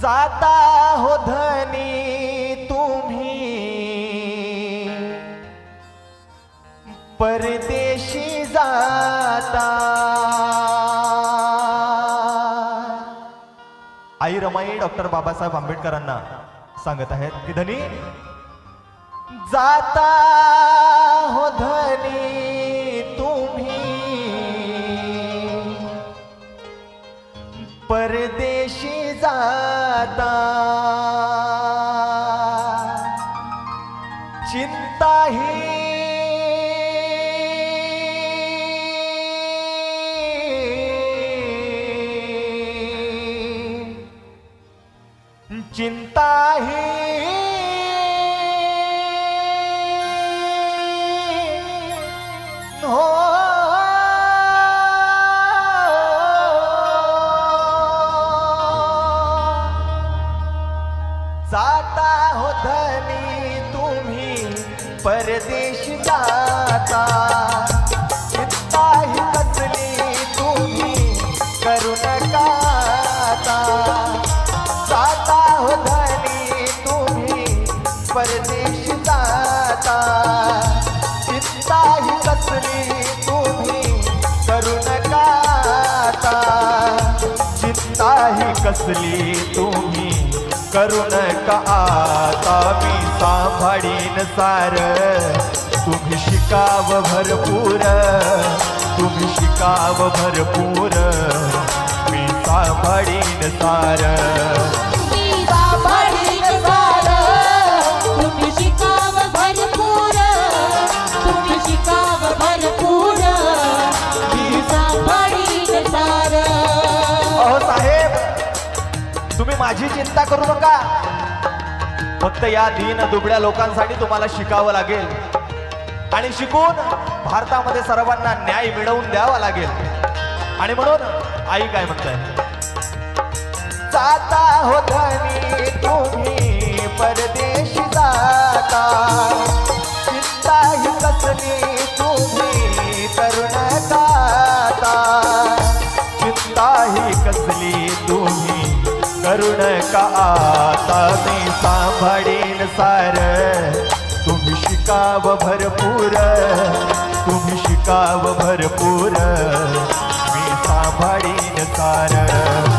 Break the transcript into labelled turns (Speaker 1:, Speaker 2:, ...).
Speaker 1: जाता हो धनी तुम्ही. परदेशी जाता. आई रमाई डॉक्टर बाबासाहेब आंबेडकरांना सांगत आहेत की धनी जाता हो धनी तुम्ही. परदेशी जाता. चिंता ही चिंता ही जाता हो धनी तुम्ही परदेश जाता. चिंता कसली तुम्ही करू नका जाता हो धनी तुम्ही परदेश कसली तुम्ही? करून का आता मी सांभाळीन सार? तुम्ही शिकाव भरपूर. तुम्ही शिकाव भरपूर. मी सांभाळीन सार.
Speaker 2: शिकाव भरपूर. तुम्ही शिकाव भरपूर.
Speaker 1: तुम्ही माझी चिंता करू नका. फक्त या दीन दुबळ्या लोकांसाठी तुम्हाला शिकावं लागेल. आणि शिकून भारतामध्ये सर्वांना न्याय मिळवून द्यावा लागेल. आणि म्हणून आई काय म्हणताय? जाता हो धनी तुम्ही परदेश जाता. चिंता ही कसली तुम्ही करुण जाता. चिंता ही कसली तुम्ही करुण का आता मी सांभाळीन सार? तुम्ही शिकाव भरपूर तुम्ही शिकाव भरपूर. मी सांभाळीन सार.